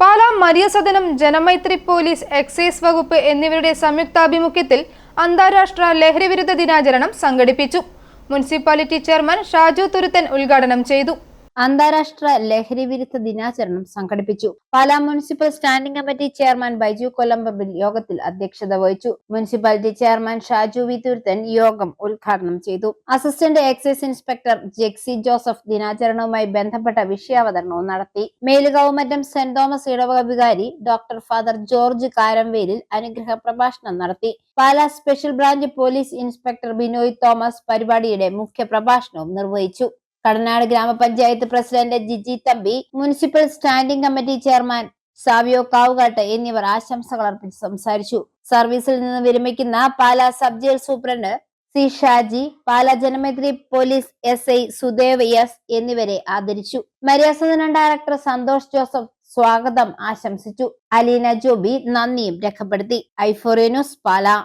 Pala Mariyasadanam Janamaithri police excise വകുപ്പ് എന്നിവരുടെ സംയുക്താഭിമുഖ്യത്തിൽ അന്താരാഷ്ട്ര ലഹരിവിരുദ്ധ ദിനാചരണം സംഘടിപ്പിച്ചു. മുനിസിപ്പാലിറ്റി ചെയർമാൻ ഷാജു തുരുത്തൻ ഉദ്ഘാടനം ചെയ്തു. അന്താരാഷ്ട്ര ലഹരി വിരുദ്ധ ദിനാചരണം സംഘടിപ്പിച്ചു. Pala municipal standing committee chairman Baiju Kollampambil യോഗത്തിൽ അധ്യക്ഷത വഹിച്ചു. Municipality chairman Shaju V Thuruthan യോഗം ഉദ്ഘാടനം ചെയ്തു. Assistant excise inspector Jexy Joseph ദിനാചരണവുമായി ബന്ധപ്പെട്ട വിഷയാവതരണവും നടത്തി. മേലുകൗമറ്റം സെന്റ് തോമസ് ഇടവക വികാരി ഡോക്ടർ ഫാദർ ജോർജ് കാരംവേലിൽ അനുഗ്രഹ പ്രഭാഷണം നടത്തി. Pala special branch police inspector Binoy Thomas പരിപാടിയുടെ മുഖ്യ പ്രഭാഷണവും നിർവഹിച്ചു. കടനാട് ഗ്രാമപഞ്ചായത്ത് president Jiji Thampi municipal standing committee chairman Savio Kavukattu എന്നിവർ ആശംസകൾ അർപ്പിച്ച് സംസാരിച്ചു. സർവീസിൽ നിന്ന് വിരമിക്കുന്ന Pala sub jail superintendent C Shaji Pala Janamaithri police S I Sudev S എന്നിവരെ ആദരിച്ചു. മര്യാസദന ഡയറക്ടർ സന്തോഷ് ജോസഫ് സ്വാഗതം ആശംസിച്ചു. അലീന ജോബി നന്ദിയും രേഖപ്പെടുത്തി. ഐഫോറിയ ന്യൂസ് പാലാ.